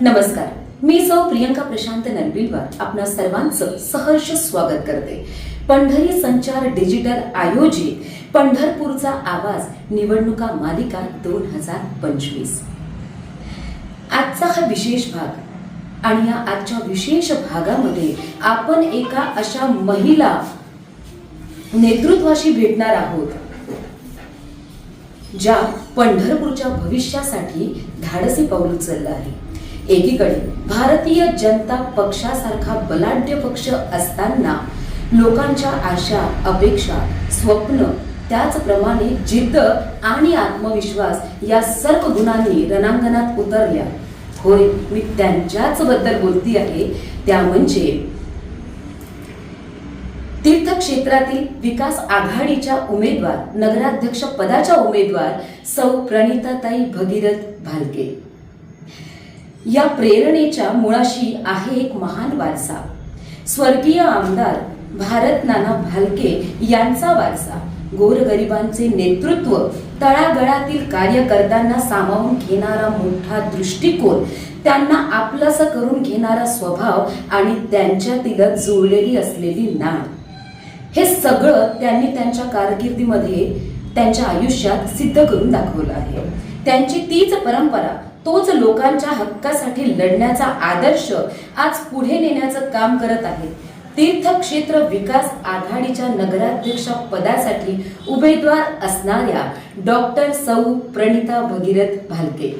नमस्कार. मी सौ प्रियंका प्रशांत नरबिलवार आपणा सर्वांचं सहर्ष स्वागत करते. पंढरी संचार डिजिटल आयोजित पंढरपूरचा आवाज निवडणुका मालिका दोन हजार पंचवीस. आजचा हा विशेष भाग आणि या आजच्या विशेष भागामध्ये आपण एका अशा महिला नेतृत्वाशी भेटणार आहोत ज्या पंढरपूरच्या भविष्यासाठी धाडसी पाऊल उचललं आहे. एकीकडे भारतीय जनता पक्षासारखा बलाढ्य पक्ष असताना लोकांच्या आशा अपेक्षा स्वप्न त्याचप्रमाणे जिद्द आणि आत्मविश्वास या सर्व गुणांनी रणांगणात उतरल्या. होय मी त्यांच्याच बद्दल बोलती आहे. त्या म्हणजे तीर्थक्षेत्रातील विकास आघाडीच्या उमेदवार नगराध्यक्ष पदाच्या उमेदवार सौ प्रणिताताई भगीरथ भालके. या प्रेरणेच्या मुळाशी आहे एक महान वारसा. स्वर्गीय आमदार भारत नाना भालके यांचा वारसा. गोरगरिबांचे नेतृत्व तळागळातील कार्यकर्त्यांना सामावून घेणारा मोठा दृष्टिकोन त्यांना आपलासा करून घेणारा स्वभाव आणि त्यांच्यातील जुळलेली असलेली नाण. हे सगळं त्यांनी त्यांच्या कारकिर्दीमध्ये त्यांच्या आयुष्यात सिद्ध करून दाखवलं आहे. त्यांची तीच परंपरा तोच लोकांच्या हक्कासाठी लढण्याचा आदर्श आज पुढे नेण्याचं काम करत आहे तीर्थक्षेत्र विकास आघाडीच्या नगराध्यक्ष पदासाठी उमेदवार असणाऱ्या डॉक्टर सौ प्रणिता भगीरथ भालके.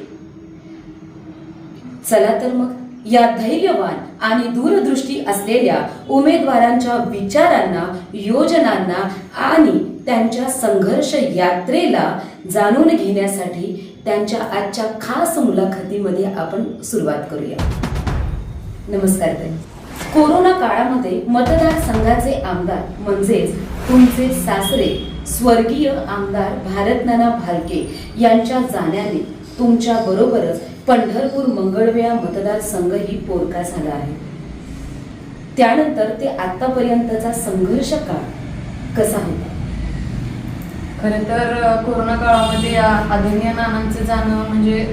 चला तर मग या धैर्यवान आणि दूरदृष्टी असलेल्या उमेदवारांच्या विचारांना योजनांना आणि त्यांच्या संघर्ष यात्रेला जाणून घेण्यासाठी त्यांच्या आजच्या खास मुलाखतीमध्ये आपण सुरुवात करूया. नमस्कार ताई. कोरोना काळामध्ये मतदारसंघाचे आमदार म्हणजेच तुमचे सासरे स्वर्गीय आमदार भारतनाना भालके यांच्या जाण्याने तुमच्या बरोबरच पंढरपूर मंगळवेळा मतदारसंघही पोरका झाला आहे. त्यानंतर ते आतापर्यंतचा संघर्ष काळ कसा होता? खरं तर कोरोना काळामध्ये आदरणीय नानांचं जाणं म्हणजे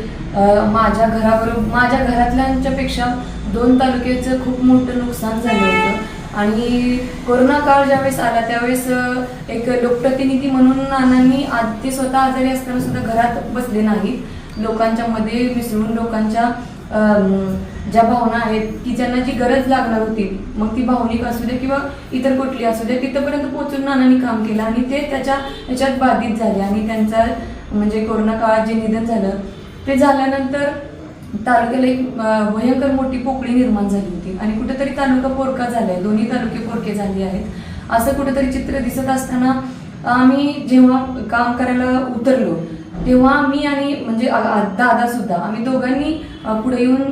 माझ्या घराबरोबर माझ्या घरातल्यांच्यापेक्षा दोन तालुक्याचं खूप मोठं नुकसान झालं होतं. आणि कोरोना काळ ज्यावेळेस आला त्यावेळेस एक लोकप्रतिनिधी म्हणून नानांनी आज ते स्वतः आजारी असताना सुद्धा घरात बसले नाहीत. लोकांच्या मध्ये मिसळून लोकांच्या ज्या भावना आहेत की ज्यांना जी गरज लागणार होती मग ती भावनिक असू दे किंवा इतर कुठली असू दे तिथपर्यंत पोहोचून नानांनी काम केलं आणि ते त्याच्या ह्याच्यात बाधित झाले आणि त्यांचा म्हणजे कोरोना काळात जे निधन झालं ते झाल्यानंतर तालुक्याला एक भयंकर मोठी पोकळी निर्माण झाली होती. आणि कुठेतरी तालुका पोरका झालाय दोन्ही तालुके पोरके झाले आहेत. असं कुठेतरी चित्र दिसत असताना आम्ही जेव्हा काम करायला उतरलो तेव्हा मी आणि म्हणजे दादा सुद्धा आम्ही दोघांनी पुढे येऊन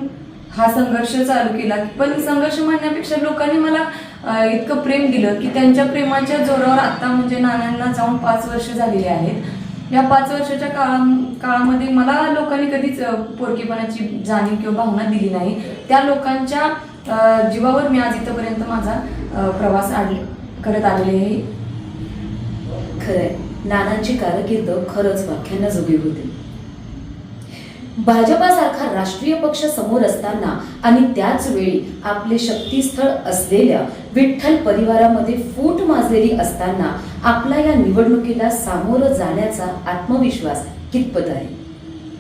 हा संघर्ष चालू केला. पण संघर्ष म्हणण्यापेक्षा लोकांनी मला इतकं प्रेम दिलं की त्यांच्या प्रेमाच्या जोरावर आता म्हणजे नानांना जाऊन पाच वर्ष झालेली आहेत. या पाच वर्षाच्या काळा काळामध्ये मला लोकांनी कधीच पोरकेपणाची जाणीव किंवा भावना दिली नाही. त्या लोकांच्या जीवावर मी आज इथंपर्यंत माझा प्रवास आले करत आलेले आहे. खरंय. नानांची कारकीर्द खरंच व्याख्यानाजोगी होती. भाजपासारखा राष्ट्रीय पक्ष समोर असताना आणि त्याच वेळी आपले शक्तीस्थळ असलेल्या विठ्ठल परिवारामध्ये फूट माजलेली असताना आपला या निवडणुकीला सामोरं जाण्याचा आत्मविश्वास कितपत आहे?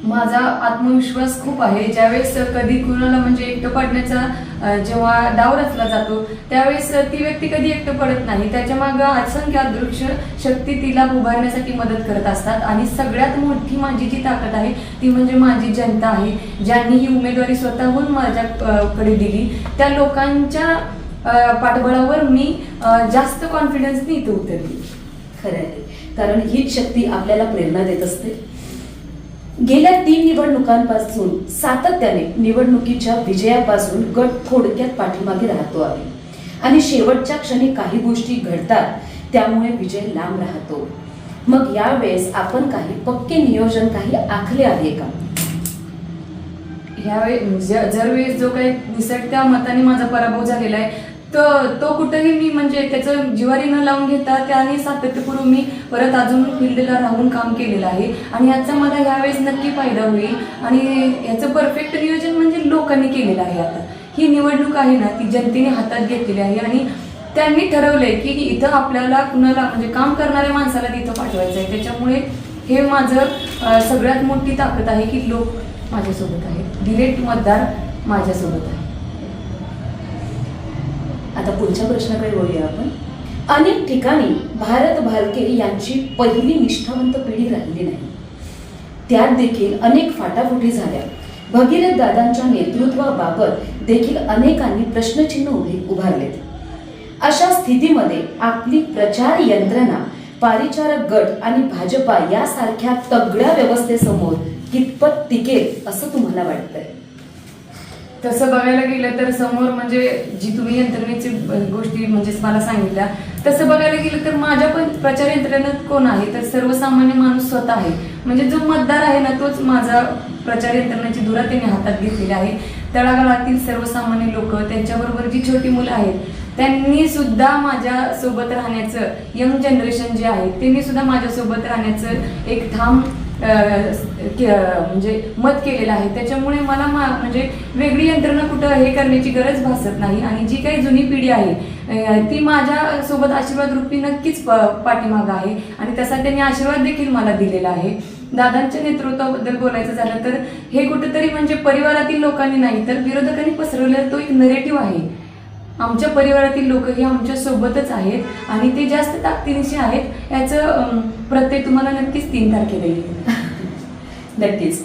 माझा आत्मविश्वास खूप आहे. ज्यावेळेस कधी कुणाला म्हणजे एकटं पडण्याचा जेव्हा डाव रचला जातो त्यावेळेस ती व्यक्ती कधी एकटं पडत नाही. त्याच्या मागं असंख्य अदृश्य शक्ती तिला उभारण्यासाठी मदत करत असतात. आणि सगळ्यात मोठी माझी जी ताकद आहे ती म्हणजे माझी जनता आहे. ज्यांनी ही उमेदवारी स्वतःहून माझ्याकडे दिली त्या लोकांच्या पाठबळावर मी जास्त कॉन्फिडन्सनी इथं उतरली. खरं आहे. कारण हीच शक्ती आपल्याला प्रेरणा देत असते. गेल्या तीन निवडणुकांपासून सातत्याने निवडणुकीच्या विजयापासून गट थोडक्यात पाठीमागे राहतो आहे. आणि शेवटच्या क्षणी काही गोष्टी घडतात त्यामुळे विजय लांब राहतो. मग यावेळेस आपण काही पक्के नियोजन काही आखले आहे का? यावेळी जर वेळेस जो काही निसटत्या मताने माझा पराभव झालेला आहे तो तो कुठेही मी म्हणजे त्याचं जिवारी न लावून घेता त्याने सातत्यपूर्व मी परत अजून फील्डला राहून काम केलेलं आहे. आणि याचा मला ह्यावेळेस नक्की फायदा होईल. आणि याचं परफेक्ट नियोजन म्हणजे लोकांनी केलेलं आहे आता. ही निवडणूक आहे ना ती जनतेने हातात घेतलेली आहे. आणि त्यांनी ठरवलंय की इथं आपल्याला कुणाला म्हणजे काम करणाऱ्या माणसाला तिथं पाठवायचं आहे. त्याच्यामुळे हे माझं सगळ्यात मोठी ताकद आहे की लोक माझ्यासोबत आहेत. डिरेक्ट मतदार माझ्यासोबत आहे आता पुढच्या प्रश्नाकडे वळूया आपण. अनेक ठिकाणी भारत भालके यांची पहिली निष्ठावंत पिढी राहिली नाही. त्यात देखील अनेक फाटाफुटी झाल्या. भगीरथ दादांच्या नेतृत्वाबाबत देखील अनेकांनी प्रश्नचिन्ह उभे उभारलेत. अशा स्थितीमध्ये आपली प्रचार यंत्रणा पारिचारक गट आणि भाजपा यासारख्या तगड्या व्यवस्थेसमोर कितपत टिकेल असं तुम्हाला वाटतंय? तसं बघायला गेलं तर समोर म्हणजे जी तुम्ही यंत्रणेची गोष्टी म्हणजे मला सांगितल्या तसं बघायला गेलं तर माझ्या पण प्रचार यंत्रणेत कोण आहे? तर सर्वसामान्य माणूस स्वतः आहे. म्हणजे जो मतदार आहे ना तोच माझा प्रचार यंत्रणेची धुरा त्यांनी हातात घेतलेली आहे. तळागाळातील सर्वसामान्य लोक त्यांच्याबरोबर जी छोटी मुलं आहेत त्यांनी सुद्धा माझ्या सोबत राहण्याचं यंग जनरेशन जे आहे त्यांनी सुद्धा माझ्यासोबत राहण्याचं एक थांब म्हणजे मत केलेलं आहे. त्याच्यामुळे मला मा- म्हणजे वेगळी यंत्रणा कुठं हे करण्याची गरज भासत नाही. आणि जी काही जुनी पिढी आहे ती माझ्या सोबत आशीर्वाद रूपी नक्कीच प- पाठीमागं आहे. आणि तसा त्यांनी आशीर्वाद देखील मला दिलेला आहे. दादांच्या नेतृत्वाबद्दल बोलायचं झालं तर हे कुठंतरी म्हणजे परिवारातील लोकांनी नाही तर विरोधकांनी पसरवलेला तो एक नरेटिव्ह आहे. आमच्या परिवारातील लोकही आमच्या सोबतच आहेत आणि ते जास्त ताकदीनिशी आहेत याचं प्रत्यय तुम्हाला नक्कीच तीन तारखेला येईल. नक्कीच.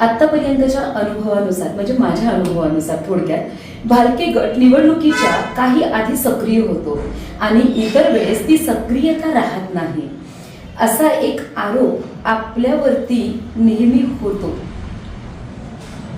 आत्तापर्यंतच्या अनुभवानुसार म्हणजे माझ्या अनुभवानुसार थोडक्यात भालके गट निवडणुकीच्या काही आधी सक्रिय होतो आणि इतर वेळेस ती सक्रियता राहत नाही. असा एक आरोप आपल्यावरती नेहमी होतो.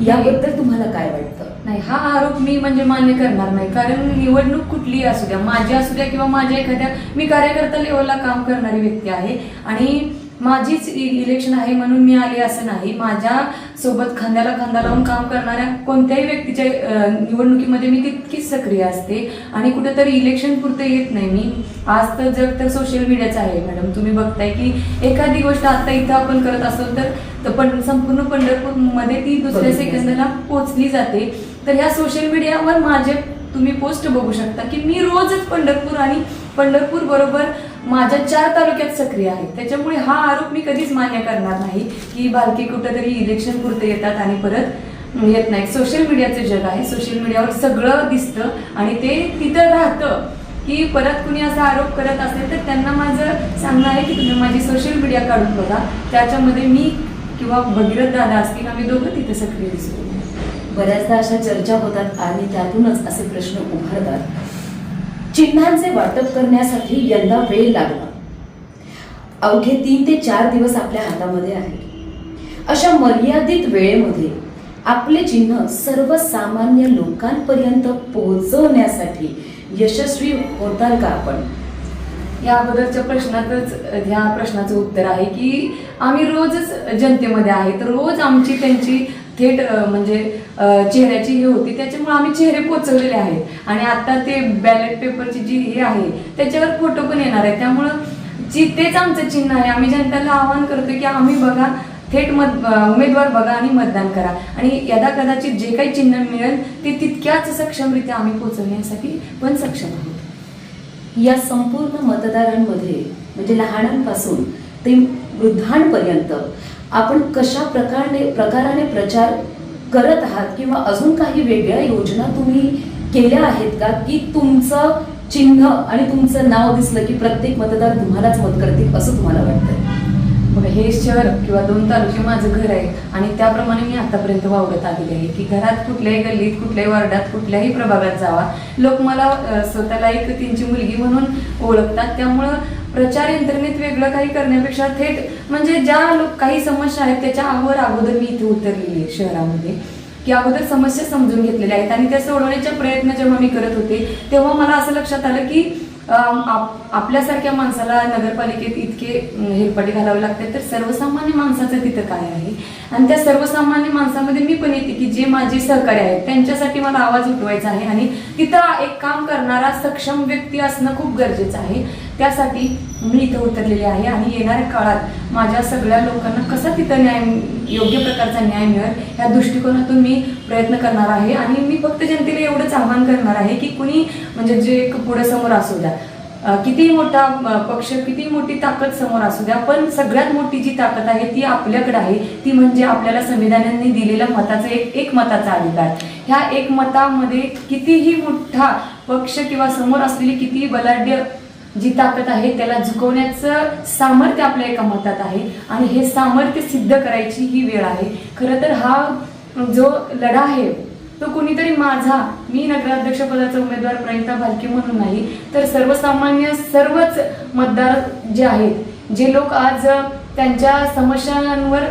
याबद्दल तुम्हाला काय वाटतं? नाही हा आरोप मी म्हणजे मान्य करणार नाही. कारण निवडणूक कुठलीही असू द्या माझी असू द्या किंवा माझ्या एखाद्या मी कार्यकर्ता लेवलला काम करणारी व्यक्ती आहे. आणि माझीच इ- इलेक्शन आहे म्हणून मी आले असं नाही. माझ्या सोबत खांद्याला खांदा लावून काम करणाऱ्या कोणत्याही व्यक्तीच्या निवडणुकीमध्ये मी तितकीच सक्रिय असते आणि कुठेतरी इलेक्शन पुरतं येत नाही मी. आज तर जग तर सोशल मीडियाचं आहे मॅडम तुम्ही बघताय की एखादी गोष्ट आता इथं आपण करत असो तर पण संपूर्ण पंढरपूरमध्ये ती दुसऱ्या. सेकंदाला पोचली जाते. तर ह्या सोशल मीडियावर माझे तुम्ही पोस्ट बघू शकता की मी रोजच पंढरपूर आणि पंढरपूर बरोबर माझ्या चार तालुक्यात सक्रिय आहे. त्याच्यामुळे हा आरोप मी कधीच मान्य करणार नाही की बालकी कुठंतरी इलेक्शन पुरते येतात आणि परत येत नाही सोशल मीडियाचं जग आहे. सोशल मीडियावर सगळं दिसतं आणि ते तिथं राहतं की परत कुणी असा आरोप करत असेल तर त्यांना माझं सांगणं आहे की तुम्ही माझी सोशल मीडिया काढून बघा. त्याच्यामध्ये मी किंवा भगीरथ दादा असतील आम्ही दोघं तिथे सक्रिय दिसतो. बऱ्याचदा अशा चर्चा होतात आणि त्यातूनच असे प्रश्न उभारतात. चिन्हांचे वाटप करण्यासाठी यंदा वेळ लागला. अवघे तीन ते चार दिवस आपल्या हातामध्ये आहे अशा मर्यादित वेळेमध्ये आपले चिन्ह सर्वसामान्य लोकांपर्यंत पोहोचवण्यासाठी यशस्वी होताल का आपण? या अगोदरच्या प्रश्नातच ह्या प्रश्नाचं उत्तर आहे की आम्ही रोजच जनतेमध्ये आहे. तर रोज आमची त्यांची थेट म्हणजे चेहऱ्याची हे होती. त्याच्यामुळे आम्ही चेहरे पोचवलेले आहेत. आणि आता ते बॅलेट पेपरची जी हे आहे त्याच्यावर फोटो पण येणार आहे त्यामुळं जी तेच आमचं चिन्ह आहे. आम्ही जनतेला आवाहन करतो की आम्ही बघा थेट मत उमेदवार बघा आणि मतदान करा. आणि यदा कदाचित जे काही चिन्ह मिळेल ते तितक्याच सक्षमरित्या आम्ही पोचवण्यासाठी पण सक्षम आहोत. या संपूर्ण मतदारांमध्ये म्हणजे लहानांपासून ते वृद्धांपर्यंत आपण कशा प्रकारे प्रकाराने प्रचार करत आहात किंवा अजून काही वेगळ्या योजना तुम्ही केल्या आहेत का? की तुमचं चिन्ह आणि तुमचं नाव दिसलं की प्रत्येक मतदार तुम्हालाच मत करतील असं तुम्हाला वाटतं बघा हे शहर किंवा दोन तालुके माझं घर आहे आणि त्याप्रमाणे मी आतापर्यंत वावरत आलेली आहे की घरात कुठल्याही गल्लीत कुठल्याही वार्डात कुठल्याही प्रभागात जावा. लोक मला स्वतःला एक त्यांची मुलगी म्हणून ओळखतात. त्यामुळं प्रचार यंत्रणेत वेगळं काही करण्यापेक्षा थेट म्हणजे ज्या लोक काही समस्या आहेत त्याच्या आवर अगोदर मी इथे उतरलेली आहे शहरामध्ये. की अगोदर समस्या समजून घेतलेल्या आहेत आणि त्या सोडवण्याचा प्रयत्न जेव्हा मी करत होते तेव्हा मला असं लक्षात आलं की आपल्यासारख्या माणसाला नगरपालिकेत इतके हेरपाटी हेलपाटे घालावे लागते तर सर्वसामान्य माणसाचं तिथं काय आहे? आणि त्या सर्वसामान्य माणसामध्ये मी पण येते की जे माझे सहकारी आहेत त्यांच्यासाठी मला आवाज उठवायचा आहे आणि तिथं एक काम करणारा सक्षम व्यक्ती असणं खूप गरजेचं आहे. त्यासाठी मी इथं उतरलेली आहे आणि येणाऱ्या काळात माझ्या सगळ्या लोकांना कसा तिथं न्याय योग्य प्रकारचा न्याय मिळेल ह्या दृष्टिकोनातून मी प्रयत्न करणार आहे. आणि मी फक्त जनतेला एवढंच आव्हान करणार आहे की कुणी म्हणजे जे पुढे समोर असू द्या कितीही किती मोठा पक्ष किती मोठी ताकद समोर असू द्या पण सगळ्यात मोठी जी ताकद आहे ती आपल्याकडे आहे. ती म्हणजे आपल्याला संविधानाने दिलेल्या मताचा एक एक मताचा अधिकार. ह्या एक मतामध्ये कितीही मोठा पक्ष किंवा समोर असलेली कितीही बलाढ्य जी ताकद आहे त्याला झुकवण्याचं सामर्थ्य आपल्या एका मतात आहे आणि हे सामर्थ्य सिद्ध करायची ही वेळ आहे. खरं तर हा जो लढा आहे तो कुणीतरी माझा मी नगराध्यक्षपदाचा उमेदवार प्रणिता भालके म्हणून नाही तर सर्वसामान्य सर्वच मतदार जे आहेत जे लोक आज त्यांच्या समस्यांवर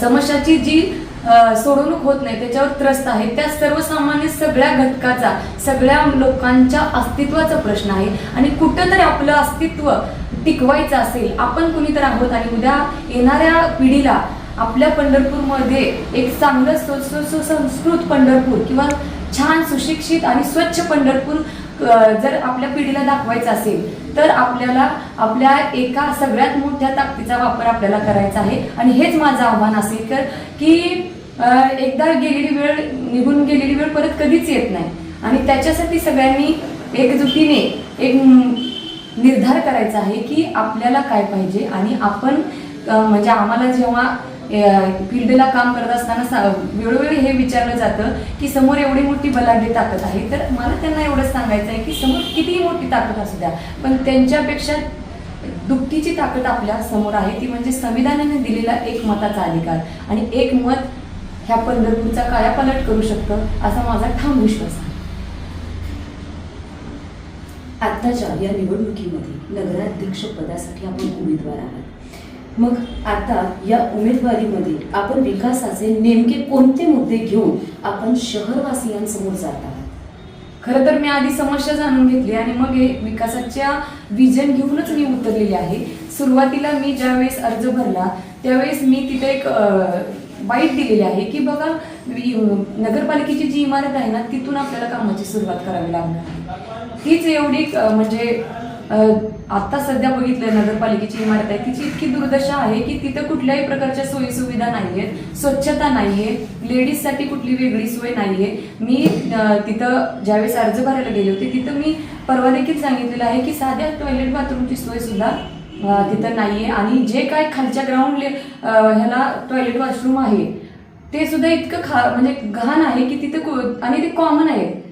समस्याची जी सोडवणूक होत नाही त्याच्यावर त्रस्त आहे. त्या सर्वसामान्य सगळ्या घटकाचा सगळ्या लोकांच्या अस्तित्वाचा प्रश्न आहे. आणि कुठंतरी आपलं अस्तित्व टिकवायचं असेल आपण कुणीतरी आहोत आणि उद्या येणाऱ्या पिढीला आपल्या पंढरपूरमध्ये एक चांगलं सुसंस्कृत पंढरपूर किंवा छान सुशिक्षित आणि स्वच्छ पंढरपूर जर आपल्या पिढीला दाखवायचं असेल तर आपल्याला आपल्या एका सगळ्यात मोठ्या ताकदीचा वापर आपल्याला करायचा आहे. आणि हेच माझं आव्हान असेल तर की एकदा गेलेली वेळ निघून गेलेली वेळ परत कधीच येत नाही. आणि त्याच्यासाठी सगळ्यांनी एकजुटीने एक निर्धार करायचा आहे की आपल्याला काय पाहिजे आणि आपण म्हणजे आम्हाला जेव्हा फील्डला काम करत असताना सा- वेळोवेळी हे विचारलं जातं की समोर एवढी मोठी बलाढ्य ताकद आहे. तर मला त्यांना एवढंच सांगायचं आहे की समोर कितीही मोठी ताकद असू द्या पण त्यांच्यापेक्षा दुपटीची ताकद आपल्यासमोर आहे. ती म्हणजे संविधानाने दिलेला एक मताचा अधिकार. आणि एक मत ह्या पंढरपूरचा कायापालट करू शकतं असा माझा ठाम विश्वास आहे. आत्ताच्या या निवडणुकीमध्ये नगराध्यक्ष पदासाठी आपण उमेदवार आहात. मग आता या उमेदवारीमध्ये आपण विकासाचे नेमके कोणते मुद्दे घेऊन आपण शहरवासियांसमोर जात आहात? खरं तर मी आधी समस्या जाणून घेतली आणि मग हे विकासाच्या विजन घेऊनच मी उतरलेली आहे. सुरुवातीला मी ज्यावेळेस अर्ज भरला त्यावेळेस मी तिथे एक बाईट दिलेली आहे की बघा नगरपालिकेची जी इमारत आहे ना तिथून आपल्याला कामाची सुरुवात करावी लागणार आहे. तीच एवढी म्हणजे आत्ता सध्या बघितलं नगरपालिकेची इमारत आहे तिची इतकी दुर्दशा आहे की तिथं कुठल्याही प्रकारच्या सोयी सुविधा नाहीयेत स्वच्छता नाहीये लेडीजसाठी कुठली वेगळी सोय नाहीये मी तिथं ज्यावेळेस अर्ज भरायला गेले होते तिथं मी परवा देखील सांगितलेलं आहे की साध्या टॉयलेट बाथरूमची सोय तिथं नाही तिथं नाहीये. आणि जे काय खालच्या ग्राउंड ह्याला टॉयलेट वॉशरूम आहे ते सुद्धा इतकं खा म्हणजे घाण आहे की तिथं को- आणि ते कॉमन आहे.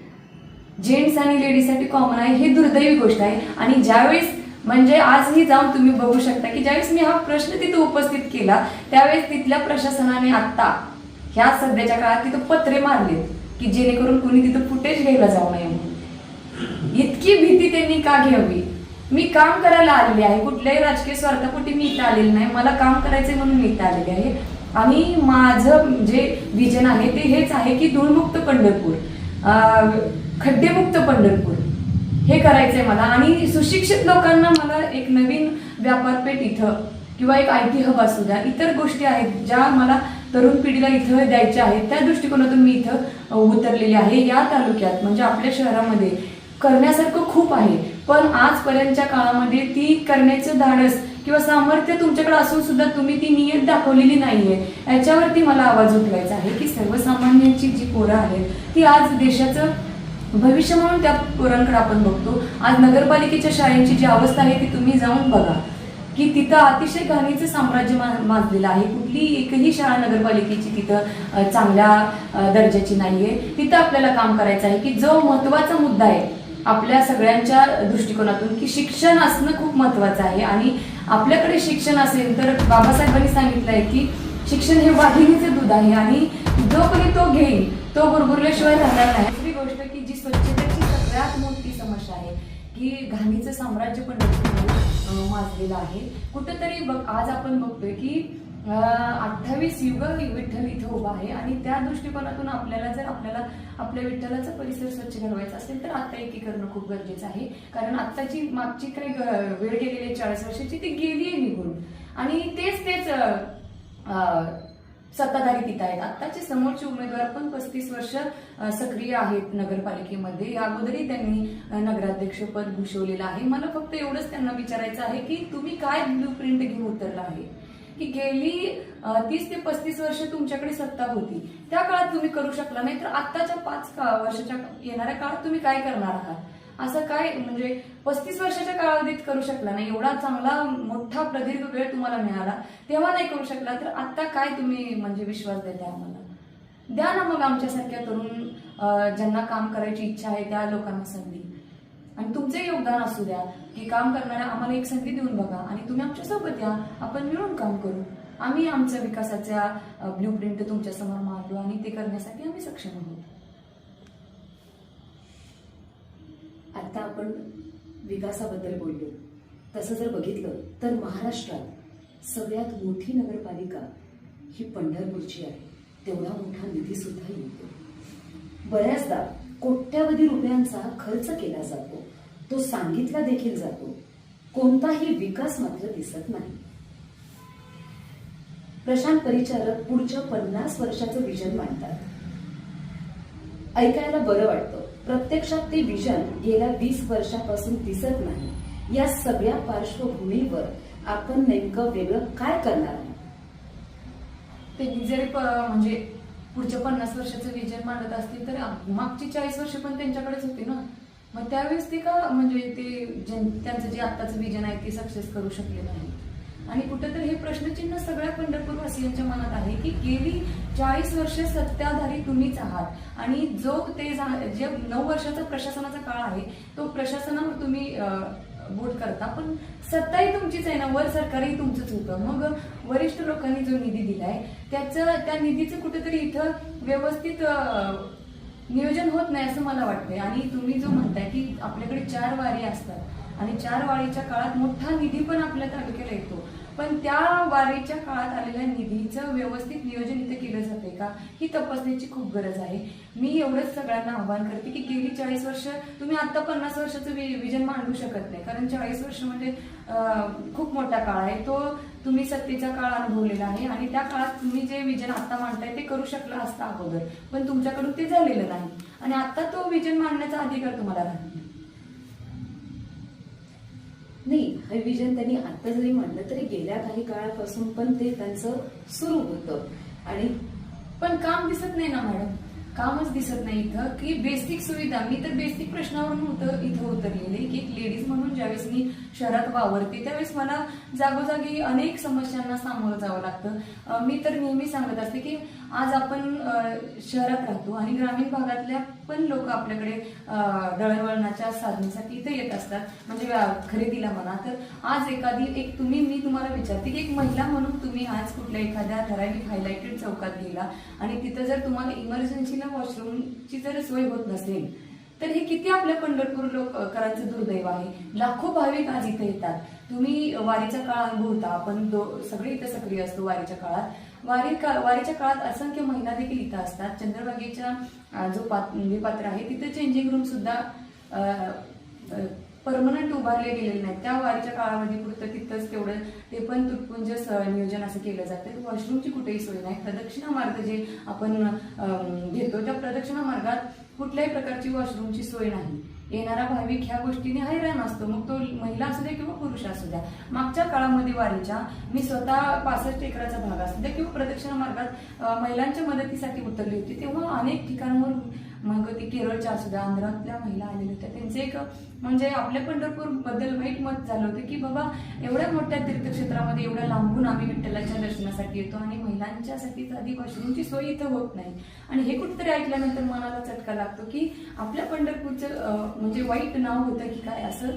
जेंट्स आणि लेडीजसाठी कॉमन आहे ही दुर्दैवी गोष्ट आहे. आणि ज्यावेळेस म्हणजे आजही जाऊन तुम्ही बघू शकता की ज्यावेळेस मी हा प्रश्न तिथे उपस्थित केला त्यावेळेस तिथल्या प्रशासनाने आत्ता ह्या सध्याच्या काळात तिथं पत्रे मारलेत की जेणेकरून कुणी तिथं फुटेज घ्यायला जाऊ नये म्हणून. इतकी भीती त्यांनी का घ्यावी? मी काम करायला आलेली आहे. कुठल्याही राजकीय स्वार्थापोटी मी इथं आलेली नाही. मला काम करायचंय म्हणून मी इथं आलेली आहे. आणि माझं जे विजन आहे ते हेच आहे की धूळमुक्त पंढरपूर खड्डेमुक्त पंढरपूर हे करायचंय मला. आणि सुशिक्षित लोकांना मला एक नवीन व्यापारपेठ इथं किंवा एक आय टी हब असू द्या इतर गोष्टी आहेत ज्या मला तरुण पिढीला इथं द्यायच्या आहेत. त्या दृष्टिकोनातून मी इथं उतरलेली आहे. या तालुक्यात म्हणजे आपल्या शहरामध्ये करण्यासारखं खूप आहे. पण आजपर्यंतच्या काळामध्ये ती करण्याचं धाडस किंवा सामर्थ्य तुमच्याकडे असून सुद्धा तुम्ही ती नियत दाखवलेली नाहीये. याच्यावरती मला आवाज उठवायचा आहे की सर्वसामान्यांची जी पोरं आहेत ती आज देशाचं भविष्य म्हणून त्या पोरांकडे आपण बघतो. आज नगरपालिकेच्या शाळेची जी अवस्था आहे ती तुम्ही जाऊन बघा. की तिथं अतिशय घाणीचं साम्राज्य मा- माजलेलं आहे. कुठली एकही शाळा नगरपालिकेची तिथं चांगल्या दर्जाची दर्जाची नाहीये. तिथं आपल्याला काम करायचं आहे की जो महत्त्वाचा मुद्दा आहे आपल्या सगळ्यांच्या दृष्टिकोनातून की शिक्षण असणं खूप महत्वाचं आहे. आणि आपल्याकडे शिक्षण असेल तर बाबासाहेबांनी सांगितलं आहे की शिक्षण हे वाहिनीचे दूध आहे आणि जो कोणी तो घेईल तो गुरगुरल्याशिवाय राहणार नाही. दुसरी गोष्ट की जी स्वच्छतेची सगळ्यात मोठी समस्या आहे की घाणीचं साम्राज्य पण माजलेलं आहे. कुठंतरी बघ आज आपण बघतोय की अठ्ठावीस युग विठ्ठल इथं उभा आहे आणि त्या दृष्टिकोनातून आपल्याला जर आपल्याला आपल्या विठ्ठलाचा परिसर स्वच्छ घडवायचा असेल तर आत्ता एकीकरणं खूप गरजेचं आहे. कारण आत्ताची मागची काही वेळ गेलेली आहे चाळीस वर्षाची ती गेली आहे निघून. आणि तेच तेच सत्ताधारी तिथं आहेत. आत्ताचे समोरचे उमेदवार पण पस्तीस वर्ष सक्रिय आहेत नगरपालिकेमध्ये. या अगोदरही त्यांनी नगराध्यक्षपद भूषवलेलं आहे. मला फक्त एवढंच त्यांना विचारायचं आहे की तुम्ही काय ब्लू प्रिंट घेऊन उतरला आहे? की गेली तीस ते पस्तीस वर्ष तुमच्याकडे सत्ता होती. त्या काळात तुम्ही करू शकला नाही. तर आत्ताच्या पाच का- वर्षाच्या येणाऱ्या काळात तुम्ही काय करणार आहात? असं काय म्हणजे पस्तीस वर्षाच्या कालावधीत करू शकला नाही. एवढा चांगला मोठा प्रदीर्घ वेळ तुम्हाला मिळाला. तेव्हा नाही करू शकला. तर आत्ता काय तुम्ही म्हणजे विश्वास देताय आम्हाला? द्या ना मग आमच्यासारख्या तरुण ज्यांना काम करायची इच्छा आहे त्या लोकांना संधी. आणि तुमचे योगदान असू द्या की काम करणाऱ्या आम्हाला एक संधी देऊन बघा आणि तुम्ही आमच्यासोबत या आपण मिळून काम करू. आम्ही आमच्या विकासाच्या ब्ल्यू प्रिंट तुमच्यासमोर आणि ते करण्यासाठी आम्ही सक्षम आहोत. आता आपण विकासाबद्दल बोललो. तसं जर बघितलं तर महाराष्ट्रात सगळ्यात मोठी नगरपालिका ही पंढरपूरची आहे. तेवढा मोठा निधी सुद्धा येतो. बऱ्याचदा कोट्यावधी रुपयांचा खर्च केला जातो. तो सांगितला देखील जातो. कोणताही विकास मात्र दिसत नाही. प्रशांत परिचारक पुढच्या पन्नास वर्षाचं विजन मांडतात. ऐकायला बरं वाटतं. प्रत्यक्षात ते विजन गेल्या वीस वर्षापासून दिसत नाही. या सगळ्या पार्श्वभूमीवर आपण नेमकं वेगळं काय करणार? ते जरी म्हणजे पुढच्या पन्नास वर्षाचं विजन मांडत असतील तर मागची चाळीस वर्ष पण त्यांच्याकडेच होती ना. मग त्यावेळेस ते का म्हणजे ते ज्यां- त्यांचं जे आत्ताचं विजन आहे ते सक्सेस करू शकले नाही आणि कुठेतरी हे प्रश्नचिन्ह सगळ्या पंढरपूरवासियांच्या मनात आहे की गेली चाळीस वर्ष सत्ताधारी तुम्हीच आहात. आणि जो ते जे नऊ वर्षाचा प्रशासनाचा काळ आहे तो प्रशासनावर तुम्ही वोट करता पण सत्ताही तुमचीच आहे ना वर सरकारही तुमचंच होतं. मग वरिष्ठ लोकांनी जो निधी दिलाय त्याचं त्या निधीचं कुठेतरी इथं व्यवस्थित नियोजन होत नाही असं मला वाटतंय. आणि तुम्ही जो म्हणताय की आपल्याकडे चार वारी असतात आणि चार वारीच्या काळात मोठा निधी पण आपल्या तालुक्याला येतो. पण त्या वारीच्या काळात आलेल्या निधीचं व्यवस्थित नियोजन इथे केलं जाते का? ही तपासण्याची खूप गरज आहे. मी एवढंच सगळ्यांना आव्हान करते की गेली चाळीस वर्ष तुम्ही आता पन्नास वर्षाचं वि- विजन मांडू शकत नाही. कारण चाळीस वर्ष म्हणजे खूप मोठा काळ आहे. तो तुम्ही सत्तेचा काळ अनुभवलेला आहे आणि त्या काळात तुम्ही जे विजन आता मांडताय ते करू शकला असता अगोदर. पण तुमच्याकडून ते झालेलं नाही. आणि आता तो विजन मांडण्याचा अधिकार तुम्हाला नाही हे विजन त्यांनी आता जरी म्हणलं तरी गेल्या काही काळापासून पण ते त्यांचं सुरू होतं. आणि पण काम दिसत नाही ना मॅडम. कामच दिसत नाही इथं. की बेसिक सुविधा. मी तर बेसिक प्रश्नावरून होतं इथं उतरलेली की एक लेडीज म्हणून ज्यावेळेस मी शहरात वावरते त्यावेळेस मला जागोजागी अनेक समस्यांना सामोरं जावं लागतं. मी तर नेहमी सांगत असते की आज आपण शहरात राहतो आणि ग्रामीण भागातल्या पण लोक आपल्याकडे दळणवळणाच्या साधनासाठी इथे येत असतात. म्हणजे खरेदीला म्हणा. तर आज एखादी एक तुम्ही मी तुम्हाला विचारते की एक महिला म्हणून तुम्ही आज कुठल्या एखाद्या ठराविक हायलायटेड चौकात गेला आणि तिथं जर तुम्हाला इमर्जन्सीला वॉशरूमची जर सोय होत नसेल तर हे किती आपल्या पंढरपूर लोककरांचं दुर्दैव आहे? लाखो भाविक आज इथे येतात. तुम्ही वारीचा काळ अनुभवता. आपण दो सगळे इथे सक्रिय असतो वारीच्या काळात. वारी का वारीच्या काळात असंख्य महिला देखील इथं असतात. चंद्रभागेच्या जो पात म्हणजे पात्र आहे तिथे चेंजिंग रूम सुद्धा परमनंट उभारले गेलेले नाहीत. त्या वारीच्या काळामध्ये पुरतं तिथंच तेवढं ते पण तुटपुंज नियोजन असं केलं जातं. वॉशरूमची कुठेही सोय नाही. प्रदक्षिणा मार्ग जे आपण घेतो त्या प्रदक्षिणा मार्गात कुठल्याही प्रकारची वॉशरूमची सोय नाही. येणारा भाविक ह्या गोष्टीने हैराण असतो. मग तो महिला असू द्या किंवा पुरुष असू द्या. मागच्या काळामध्ये वारीच्या मी स्वतः पासष्ट एकराचा भाग असू द्या किंवा प्रदक्षिणा मार्गात महिलांच्या मदतीसाठी उतरली होती तेव्हा अनेक ठिकाणांवर मग ती केरळच्या असू द्या आंध्रातल्या महिला आलेल्या होत्या. त्यांचे एक म्हणजे आपल्या पंढरपूरबद्दल वाईट मत झालं होतं की बाबा एवढ्या मोठ्या तीर्थक्षेत्रामध्ये एवढ्या लांबून आम्ही विठ्ठलाच्या दर्शनासाठी येतो आणि महिलांच्यासाठी साधी वॉशरूमची सोय इथं होत नाही. आणि हे कुठेतरी ऐकल्यानंतर मनाला चटका लागतो की आपल्या पंढरपूरचं म्हणजे वाईट नाव होतं की काय असं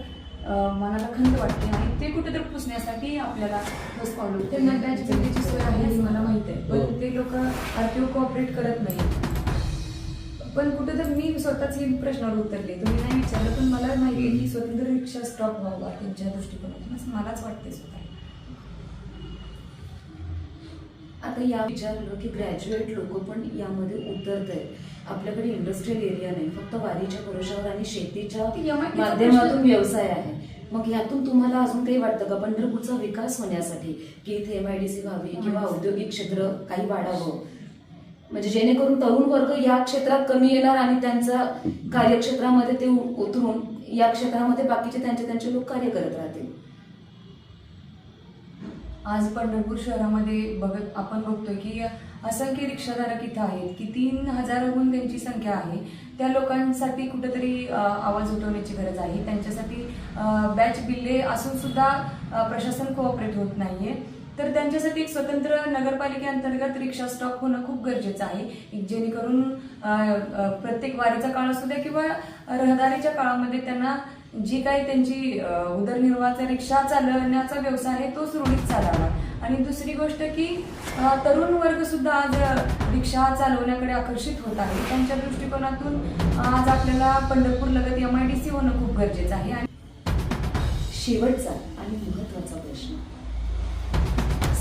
मनाला खंत वाटते आणि ते कुठेतरी पुसण्यासाठी आपल्याला ठोस पावलं त्यांना बॅच सोय आहे हेच मला माहीत आहे. पण ते लोक आरटीओ कोऑपरेट करत नाही पण कुठेतरी मी स्वतःच ही प्रश्नावर उतरले तुम्ही नाही विचारलं पण मला माहिती आहे की स्वतंत्र रिक्षा स्टॉप व्हावा त्यांच्या दृष्टिकोनातून? असं मलाच वाटते स्वतः. आता या विचारलं की ग्रॅज्युएट लोक पण यामध्ये उतरत आहेत आपल्याकडे इंडस्ट्रियल एरिया नाही फक्त वारीच्या भरोशावर आणि शेतीच्या माध्यमातून व्यवसाय आहे. मग यातून तुम्हाला अजून काही वाटतं का? पंढरपूरचा विकास होण्यासाठी की इथे एम आय डी सी व्हावी किंवा औद्योगिक क्षेत्र काही वाढावं? म्हणजे जेणेकरून तरुण वर्ग या क्षेत्रात कमी येणार आणि त्यांचा कार्यक्षेत्रामध्ये ते उ- उतरून या क्षेत्रामध्ये बाकीचे त्यांचे त्यांचे लोक कार्य करत राहतील. आज पंढरपूर शहरामध्ये बघत आपण बघतोय की असंख्य रिक्षाधारक इथं आहेत की तीन हजारहून त्यांची संख्या आहे. त्या लोकांसाठी कुठेतरी आवाज उठवण्याची गरज आहे. त्यांच्यासाठी बॅच बिल्ले असून सुद्धा प्रशासन कोऑपरेट होत नाहीये. तर त्यांच्यासाठी एक स्वतंत्र नगरपालिकेअंतर्गत रिक्षा स्टॉप होणं खूप गरजेचं आहे. जेणेकरून प्रत्येक वारीचा काळ असू द्या किंवा रहदारीच्या काळामध्ये त्यांना जी काही त्यांची उदरनिर्वाहाचा रिक्षा चालवण्याचा व्यवसाय आहे तो सुरळीत चालावा. आणि दुसरी गोष्ट की तरुण वर्ग सुद्धा आज रिक्षा चालवण्याकडे आकर्षित होत आहे. त्यांच्या दृष्टिकोनातून आज आपल्याला पंढरपूर लगत एम आय डी सी होणं खूप गरजेचं आहे. आणि शेवटचा आणि महत्त्वाचा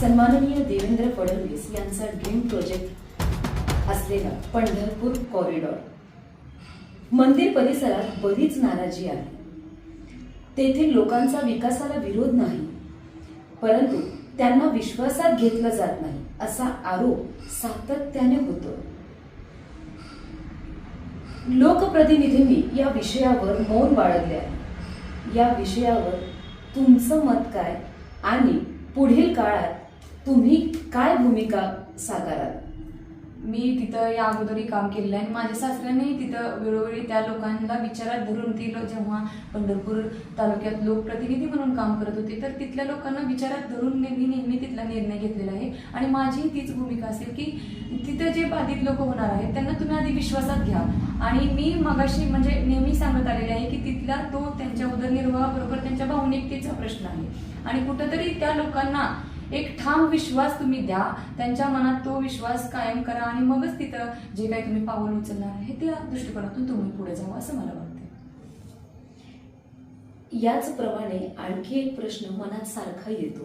सन्माननीय देवेंद्र फडणवीस यांचा ड्रीम प्रोजेक्ट असलेला पंढरपूर कॉरिडॉर मंदिर परिसरात बरीच नाराजी आहे. तेथील लोकांचा विकासाला विरोध नाही परंतु त्यांना विश्वासात घेतलं जात नाही असा आरोप सातत्याने होतो. लोकप्रतिनिधींनी या विषयावर मौन बाळगले आहे. या विषयावर तुमचं मत काय आणि पुढील काळात तुम्ही काय भूमिका साकाराल? मी तिथं या अगोदरही काम केलेलं आहे आणि माझ्या सासऱ्यानेही तिथं वेळोवेळी त्या लोकांना विचारात धरून ती जेव्हा पंढरपूर तालुक्यात लोकप्रतिनिधी म्हणून काम करत होते तर तिथल्या लोकांना विचारात धरून नेहमी नेहमी तिथला निर्णय घेतलेला आहे. आणि माझी तीच भूमिका असेल की तिथं जे बाधित लोक होणार आहेत त्यांना तुम्ही आधी विश्वासात घ्या. आणि मी मगाशी म्हणजे नेहमी सांगत आलेले आहे की तिथला तो त्यांच्या उदरनिर्वाहाबरोबर त्यांच्या भावनिकतेचा प्रश्न आहे. आणि कुठंतरी त्या लोकांना एक ठाम विश्वास तुम्ही द्या त्यांच्या मनात तो विश्वास कायम करा आणि मगच तिथं जे काही तुम्ही पाऊल उचलणार आहे त्या दृष्टिकोनातून तुम्ही पुढे जावं असं मला वाटतं याचप्रमाणे आणखी एक प्रश्न मनात सारखा येतो.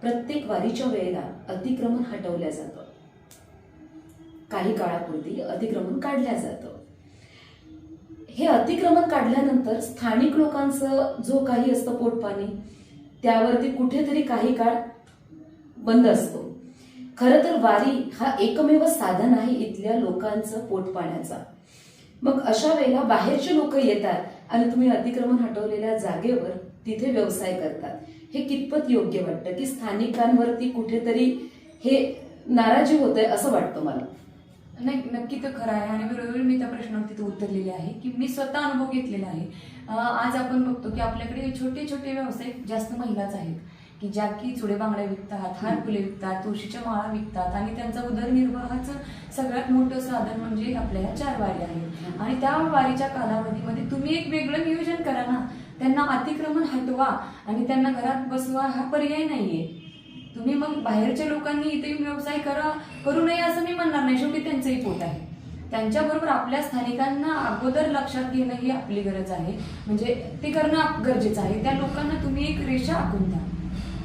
प्रत्येक वारीच्या वेळेला अतिक्रमण हटवल्या जातं. काही काळापूर्वी अतिक्रमण काढल्या जातं. हे अतिक्रमण काढल्यानंतर स्थानिक लोकांचं जो काही असतं पोटपाणी त्यावरती कुठेतरी काही काळ बंद असतो. खरं तर वारी हा एकमेव साधन आहे इथल्या लोकांचं पोटपाण्याचा मग अशा वेळेला बाहेरचे लोक येतात आणि तुम्ही अतिक्रमण हटवलेल्या जागेवर तिथे व्यवसाय करतात. हे कितपत योग्य वाटतं? की स्थानिकांवरती कुठेतरी हे नाराजी होत आहे असं वाटतं मला? नाही नक्की तर खरं आहे. आणि वेळोवेळी मी त्या प्रश्नावर तिथे उतरलेली आहे की मी स्वतः अनुभव घेतलेला आहे. आज आपण बघतो की आपल्याकडे छोटे छोटे व्यावसायिक जास्त महिलाच आहेत. की ज्या की चुडे बांगड्या विकतात हार फुले विकतात तुळशीच्या माळा विकतात आणि त्यांचं उदरनिर्वाहाचं सगळ्यात मोठं साधन म्हणजे आपल्या ह्या चार वारी आहेत. आणि त्या वारीच्या कालावधीमध्ये तुम्ही एक वेगळं नियोजन करा ना. त्यांना अतिक्रमण हटवा आणि त्यांना घरात बसवा हा पर्याय नाहीये. तुम्ही मग बाहेरच्या लोकांनी इथे व्यवसाय करा करू नये असं मी म्हणणार नाही. शेवटी त्यांचंही पोट आहे. त्यांच्याबरोबर आपल्या स्थानिकांना अगोदर लक्षात घेणं ही आपली गरज आहे. म्हणजे ते करणं गरजेचं आहे. त्या लोकांना तुम्ही एक रेषा आखून द्या.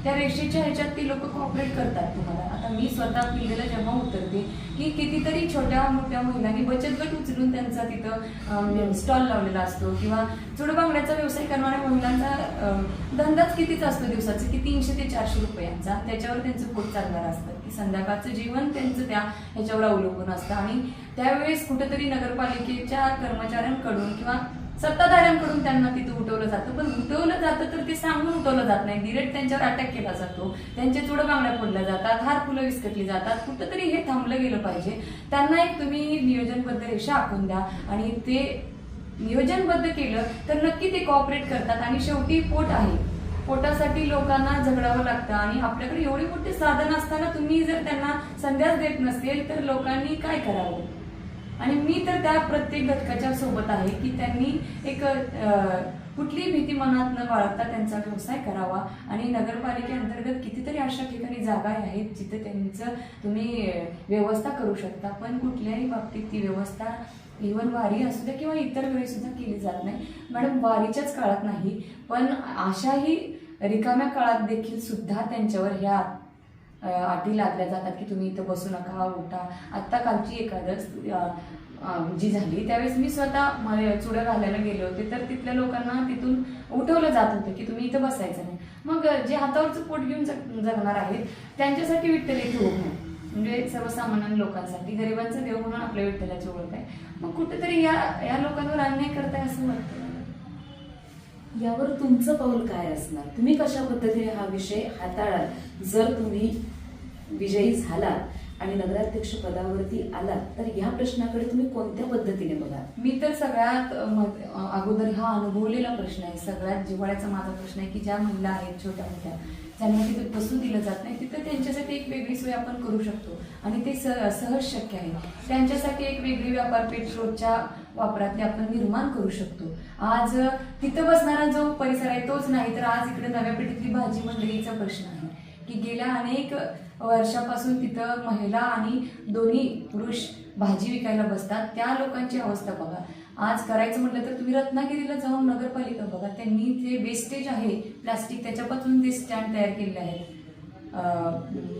त्या रेषेच्या ह्याच्यात ते लोक कॉपरेट करतात तुम्हाला. आता मी स्वतः पिल्लेला जेव्हा उतरते की कितीतरी छोट्या मोठ्या महिलांनी बचत गट उचलून त्यांचा तिथं स्टॉल म्हणजे लावलेला असतो किंवा चुडू बांगड्याचा व्यवसाय करणाऱ्या महिलांचा धंदाच कितीच असतो दिवसाचा की तीनशे ते चारशे रुपयांचा. त्याच्यावर त्यांचं पोट चालणार असतं. की संध्याकाळचं जीवन त्यांचं त्या ह्याच्यावर अवलंबून असतं. आणि त्यावेळेस कुठेतरी नगरपालिकेच्या कर्मचाऱ्यांकडून किंवा सत्ताधाऱ्यांकडून त्यांना तिथं उठवलं जातं. पण उठवलं जातं तर ते सांगून उठवलं जात नाही. डिरेक्ट त्यांच्यावर अटॅक केला जातो. त्यांचे चुडं बांगड्या फोडल्या जातात. हार फुलं विस्कटली जातात. कुठंतरी हे थांबलं गेलं पाहिजे. त्यांना एक तुम्ही नियोजनबद्ध रेषा आखून द्या. आणि ते नियोजनबद्ध केलं तर नक्की ते कॉपरेट करतात. आणि शेवटी पोट आहे. पोटासाठी लोकांना झगडावं लागतं. आणि आपल्याकडे एवढे मोठे साधन असताना तुम्ही जर त्यांना संध्याच देत नसेल तर लोकांनी काय करावं? आणि मी तर त्या प्रत्येक घटकाच्या सोबत आहे की त्यांनी एक कुठली कुठलीही भीती मनात न बाळगता त्यांचा व्यवसाय करावा. आणि नगरपालिकेअंतर्गत कितीतरी अशा ठिकाणी जागा आहेत जिथे त्यांचं तुम्ही व्यवस्था करू शकता. पण कुठल्याही बाबतीत ती व्यवस्था इव्हन वारी असू द्या किंवा इतर वेळी सुद्धा केली जात नाही. मॅडम वारीच्याच काळात नाही. पण अशाही रिकाम्या काळात देखील सुद्धा त्यांच्यावर ह्या अटी लादल्या जातात की तुम्ही इथं बसू नका उठा. आत्ता कालची एकादश जी झाली त्यावेळेस मी स्वतः मला चुडं घालायला गेले होते. तर तिथल्या लोकांना तिथून उठवलं जात होतं की तुम्ही इथं बसायचं नाही. मग जे हातावरचं पोट घेऊन जग जगणार आहेत त्यांच्यासाठी विठ्ठल इथे उभं आहे. म्हणजे सर्वसामान्य लोकांसाठी गरिबांचा देव म्हणून आपल्या विठ्ठलाची ओळख आहे. मग कुठेतरी या या लोकांवर अन्याय करताय असं वाटतं यावर तुमचं पाऊल काय असणार? तुम्ही कशा पद्धतीने हा विषय हाताळाल? जर तुम्ही विजयी झालात आणि नगराध्यक्ष पदावरती आलात तर या प्रश्नाकडे तुम्ही कोणत्या पद्धतीने बघा? मी तर सगळ्यात अगोदर हा अनुभवलेला प्रश्न आहे. सगळ्यात जिव्हाळ्याचा माझा प्रश्न आहे की ज्या महिला आहेत छोट्या मोठ्या ज्यांना तिथे बसून दिलं जात नाही तिथं त्यांच्यासाठी एक वेगळी सोय आपण करू शकतो. आणि ते सहज शक्य आहे. त्यांच्यासाठी एक वेगळी व्यापारपेठ रोजच्या वापरातली आपण निर्माण करू शकतो. आज तिथं बसणारा जो परिसर आहे तोच नाही तर आज इकडे नव्या पेठेतली भाजी मंडळीचा प्रश्न आहे की गेल्या अनेक वर्षापासून तिथं महिला आणि दोन्ही पुरुष भाजी विकायला बसतात. त्या लोकांची अवस्था बघा. आज करायचं म्हटलं तर तुम्ही रत्नागिरीला जाऊन नगरपालिका बघा. त्यांनी जे वेस्टेज आहे प्लास्टिक त्याच्यापासून ते स्टँड तयार केलेले आहेत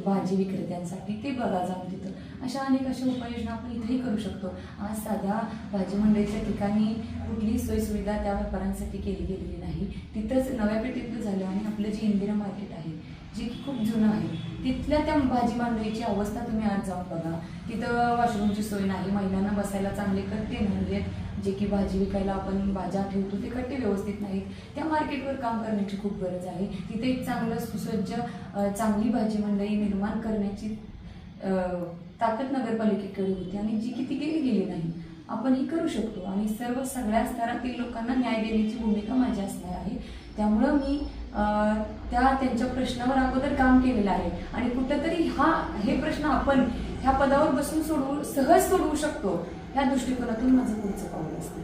भाजी विक्रेत्यांसाठी ते बघा जाऊन तिथं. अशा अनेक अशा उपाययोजना आपण इथेही करू शकतो. आज साध्या भाजी मंडईच्या ठिकाणी कुठलीही सोयीसुविधा त्या व्यापाऱ्यांसाठी केली गेलेली नाही. तिथंच नव्या पेठेतलं झालं आणि आपलं जे इंदिरा मार्केट आहे जे की खूप जुनं आहे तिथल्या त्या भाजी मांडवीची अवस्था तुम्ही आज जाऊन बघा. तिथं वॉशरूमची सोय नाही महिलांना बसायला चांगले कट्टे नाही आहेत जे की भाजी विकायला आपण भाज्या ठेवतो ते कट्टे व्यवस्थित नाहीत. त्या मार्केटवर काम करण्याची खूप गरज आहे. तिथे एक चांगलं सुसज्ज चांगली भाजी मंडई निर्माण करण्याची ताकद नगरपालिकेकडे होती आणि जी की ती केली गेली नाही. आपण ही करू शकतो आणि सर्व सगळ्या स्तरातील लोकांना न्याय देण्याची भूमिका माझी असणार आहे. त्यामुळं मी त्या त्यांच्या प्रश्नावर अगोदर काम केलेलं आहे. आणि कुठंतरी हा हे प्रश्न आपण ह्या पदावर बसून सोडवू सहज सोडवू शकतो ह्या दृष्टिकोनातून माझं पुढचं पाऊल असतं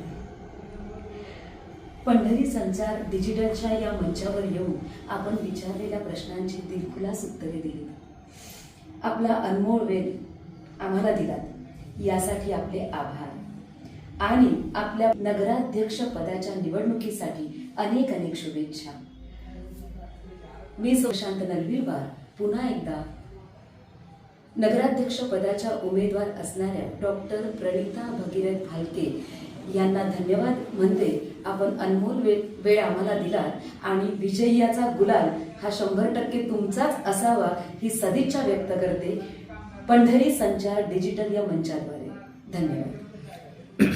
पंढरी संचार डिजिटलच्या या मंचावर येऊन आपण विचारलेल्या प्रश्नांची दिलखुलास उत्तरे दिली. आपला अनमोल वेळ आम्हाला दिलात. यासाठी आपले आभार. आणि आपल्या नगराध्यक्ष पदाच्या निवडणुकीसाठी अनेक अनेक शुभेच्छा. मी सुशांत नलवीरवार पुन्हा एकदा. नगराध्यक्ष पदाच्या उमेदवार असणाऱ्या डॉक्टर प्रणिता भगीरथ भालके यांना धन्यवाद म्हणते. आपण अनमोल वेळ वेळ आम्हाला दिलात आणि विजयाचा गुलाल हा शंभर टक्के तुमचाच असावा ही सदिच्छा व्यक्त करते. पंढरी संचार डिजिटल या मंचाद्वारे. धन्यवाद.